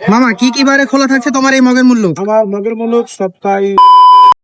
মামা কি কি বারে খোলা থাকছে তোমার এই মগের মূল্য? আমার মগের মূল্য সপ্তাহে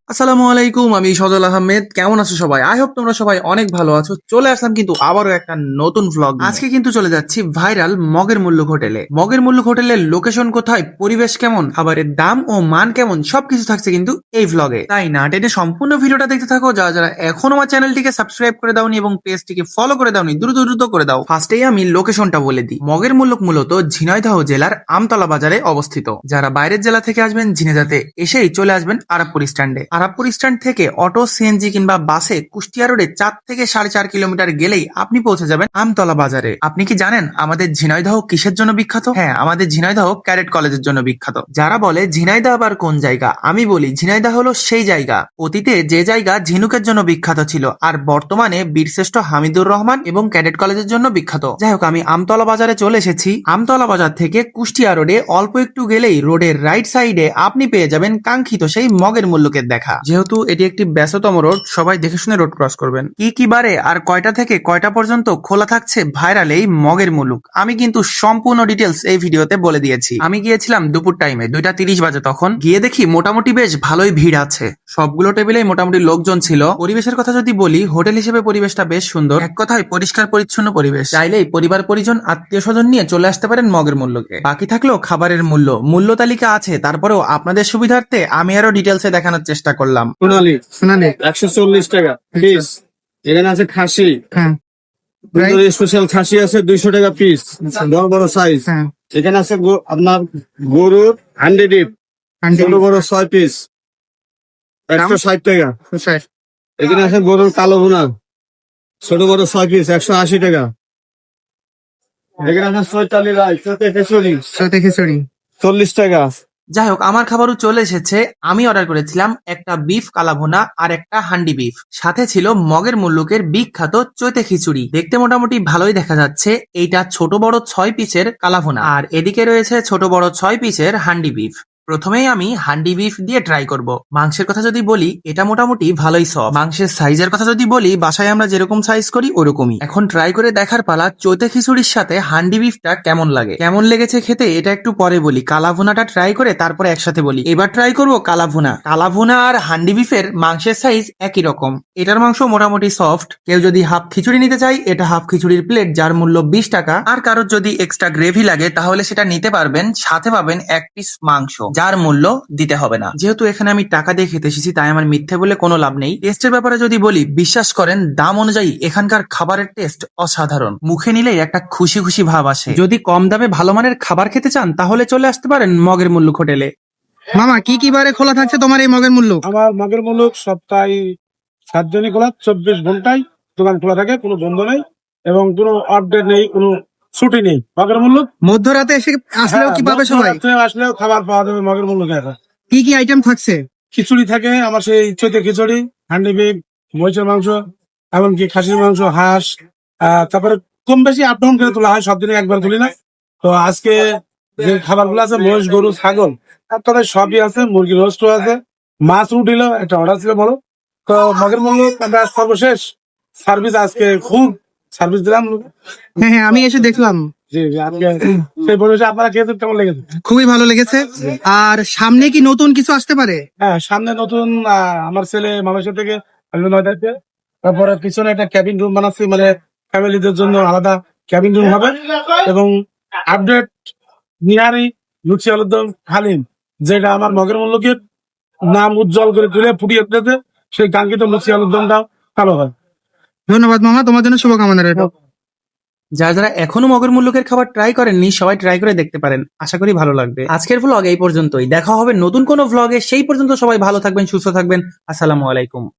আসসালামু আলাইকুম, আমি সজল আহমেদ। কেমন আছো সবাই? আই হোপ তোমরা সবাই অনেক ভালো আছো। চলে আসলাম কিন্তু আবারও একটা নতুন ভ্লগ আজকে কিন্তু চলে যাচ্ছি ভাইরাল মগের মূল্য হোটেলে। মগের মূল্য হোটেলের লোকেশন কোথায়, পরিবেশ কেমন, খাবারের দাম ও মান কেমন, সবকিছু থাকছে কিন্তু এই ভ্লগে তাই না টেনে সম্পূর্ণ ভিডিওটা দেখতে থাকো। যারা যারা এখনও আমার চ্যানেলটিকে সাবস্ক্রাইব করে দাওনি এবং পেজটিকে ফলো করে দাওনি, দ্রুত দ্রুত করে দাও। ফার্স্টেই আমি লোকেশনটা বলে দিই। মগের মূল্য মূলত ঝিনাইদহ জেলার আমতলা বাজারে অবস্থিত। যারা বাইরের জেলা থেকে আসবেন ঝিনেদাতে এসেই চলে আসবেন আরাবপুর স্ট্যান্ডে আরাবপুর স্ট্যান্ড থেকে অটো সিএনজি কিংবা বাসে কুষ্টিয়া রোডে চার থেকে সাড়ে চার কিলোমিটার গেলেই আপনি পৌঁছে যাবেন আমতলা বাজারে। আপনি কি জানেন আমাদের ঝিনাইদহ কিসের জন্য বিখ্যাত? হ্যাঁ আমাদের ঝিনাইদহ ক্যাডেট কলেজের জন্য বিখ্যাত। যারা বলে ঝিনাইদহ আবার কোন জায়গা? আমি বলি ঝিনাইদহ হলো সেই জায়গা। অতীতে যে জায়গা ঝিনুকের জন্য বিখ্যাত ছিল, আর বর্তমানে বীরশ্রেষ্ঠ হামিদুর রহমান এবং ক্যাডেট কলেজের জন্য বিখ্যাত। যাই হোক, আমি আমতলা বাজারে চলে এসেছি। আমতলা বাজার থেকে কুষ্টিয়া রোডে অল্প একটু গেলেই রোডের রাইট সাইডে আপনি পেয়ে যাবেন কাঙ্ক্ষিত সেই মগের মূল্যকের দেখা। যেহেতু এটি একটি ব্যস্ততম রোড, সবাই দেখে শুনে রোড ক্রস করবেন। কি কি বারে আর কয়টা থেকে কয়টা পর্যন্ত খোলা থাকছে ভাইরাল এই মগের মুলুক? আমি কিন্তু সম্পূর্ণ ডিটেলস এই ভিডিওতে বলে দিয়েছি। আমি গিয়েছিলাম দুপুর টাইমে, দুইটা তিরিশ বাজে তখন। গিয়ে দেখি মোটামুটি বেশ ভালোই ভিড় আছে। সবগুলো টেবিলেই মোটামুটি লোকজন ছিল। পরিবেশের কথা যদি বলি, হোটেল হিসেবে পরিবেশটা বেশ সুন্দর। এক কথায় পরিষ্কার পরিচ্ছন্ন পরিবেশ। চাইলেই পরিবার পরিজন আত্মীয় স্বজন নিয়ে চলে আসতে পারেন মগের মূল্যকে বাকি থাকল খাবারের মূল্য। মূল্য তালিকা আছে, তারপরেও আপনাদের সুবিধার্থে আমি আরও ডিটেলসে দেখানোর চেষ্টা করলাম। সোনালি। শোনালে একশো চল্লিশ টাকা। পিস এখানে আছে খাসি। হ্যাঁ। স্পেশাল খাসি আছে দুইশো টাকা পিস বড় বড় সাইজ হ্যাঁ। এখানে আছে আপনার গরুর হান্ড্রেড ডিপ। ছোট বড় ছয় পিস একশো ষাট টাকা। এখানে আছে গরুর কালো ভুনা। ছোট বড় ছয় পিস একশো আশি টাকা। এখানে আছে চৈতালি রাইস চৈতে খিচুড়ি। সাথে খিচুড়ি। চল্লিশ টাকা। যাই হোক আমার খাবারও চলে এসেছে। আমি অর্ডার করেছিলাম একটা বিফ কালাভোনা আর একটা হান্ডি বিফ সাথে ছিল মগের মুল্লুকের বিখ্যাত চৈতে খিচুড়ি। দেখতে মোটামুটি ভালোই দেখা যাচ্ছে। এইটা ছোট বড় ছয় পিসের কালাভোনা। আর এদিকে রয়েছে ছোট বড় ছয় পিসের হান্ডি বিফ প্রথমেই আমি হান্ডি বিফ দিয়ে ট্রাই করব। মাংসের কথা যদি বলি, এটা মোটামুটি ভালোই সব মাংসের সাইজের কথা যদি বলি, বাসায় আমরা যেরকম সাইজ করি, ওরকমই। এখন ট্রাই করে দেখার পালা চৈতে খিচুড়ির সাথে হান্ডি বিফটা কেমন লাগে? কেমন লেগেছে খেতে, এটা একটু পরে বলি। কালাভুনাটা ট্রাই করে তারপরে একসাথে বলি। এবার ট্রাই করব কালাভুনা। কালাভুনা আর হান্ডি বিফের মাংসের সাইজ একই রকম। এটার মাংস মোটামুটি সফট কেউ যদি হাফ খিচুড়ি নিতে চাই এটা হাফ খিচুড়ির প্লেট যার মূল্য বিশ টাকা। আর কারোর যদি এক্সট্রা গ্রেভি লাগে, তাহলে সেটা নিতে পারবেন। সাথে পাবেন এক পিস মাংস। যার মূল্য দিতে হবে না। যেহেতু এখানে আমি টাকা দিয়ে খেতে এসেছি, তাই আমার মিথ্যে বলে কোনো লাভ নেই। টেস্টের ব্যাপারে যদি বলি, বিশ্বাস করেন, দাম অনুযায়ী এখানকার খাবারের টেস্ট অসাধারণ। মুখে নিলেই একটা খুশি খুশি ভাব আসে। যদি কম দামে ভালো মানের খাবার খেতে চান, তাহলে চলে আসতে পারেন মগের মূল্য হোটেলে। মামা, কি কি বারে খোলা থাকছে তোমার এই মগের মূল্য? আমার মগের মূল্য সপ্তাহে সাত দিনই খোলা, চব্বিশ ঘন্টায় দোকান খোলা থাকে, কোনো বন্ধ নেই। এবং কোনো আপডেট নেই, কোনো ছুটি নেই। মগের মুলুক মধ্যরাতে এসে আসলেও কি পাবে সবাই? আসলেও খাবার পাওয়া যাবে মগের মুলুক কি কি আইটেম থাকছে? খিচুড়ি থাকে আমার সেই চৈতে খিচুড়ি হান্ডি বিফ মহিষের মাংস এমনকি খাসির মাংস হাঁস তারপরে কম বেশি আপ ডাউন করে তোলা হয় সব দিনে একবার তুলি না। তো আজকে যে খাবারগুলো আছে মহিষ গরু ছাগল তবে সবই আছে মুরগি রোস্টও আছে। মাছ উঠিল একটা অর্ডার ছিল বলো। তো মগের মূল্য আমরা সর্বশেষ সার্ভিস আজকে খুব সার্ভিস দিলাম হ্যাঁ হ্যাঁ আমি এসে দেখলাম। খুবই ভালো লেগেছে। আর সামনে কি নতুন কিছু আসতে পারে? হ্যাঁ সামনে নতুন আমার ছেলে মালয়েশিয়া থেকে তারপরে পিছনে একটা ক্যাবিন রুম বানাচ্ছি মানে ফ্যামিলিদের জন্য আলাদা ক্যাবিন রুম হবে। এবং আপডেট নিহারি লুচি আলুদম হালিম যেটা আমার মগের মূল্যকে নাম উজ্জ্বল করে তুলে ফুটিয়ে তুলেছে সেই কাঙ্ক্ষিত লুচি আলুদমটা ভালো হয়। ধন্যবাদ মামা, তোমার জন্য শুভকামনা রইল। যারা যারা এখনও মগের মূল্যকের খাবার ট্রাই করেননি, সবাই ট্রাই করে দেখতে পারেন। আশা করি ভালো লাগবে। আজকের ভ্লগ এই পর্যন্তই। দেখা হবে নতুন কোনো ভ্লগে সেই পর্যন্ত সবাই ভালো থাকবেন, সুস্থ থাকবেন। আসসালামু আলাইকুম।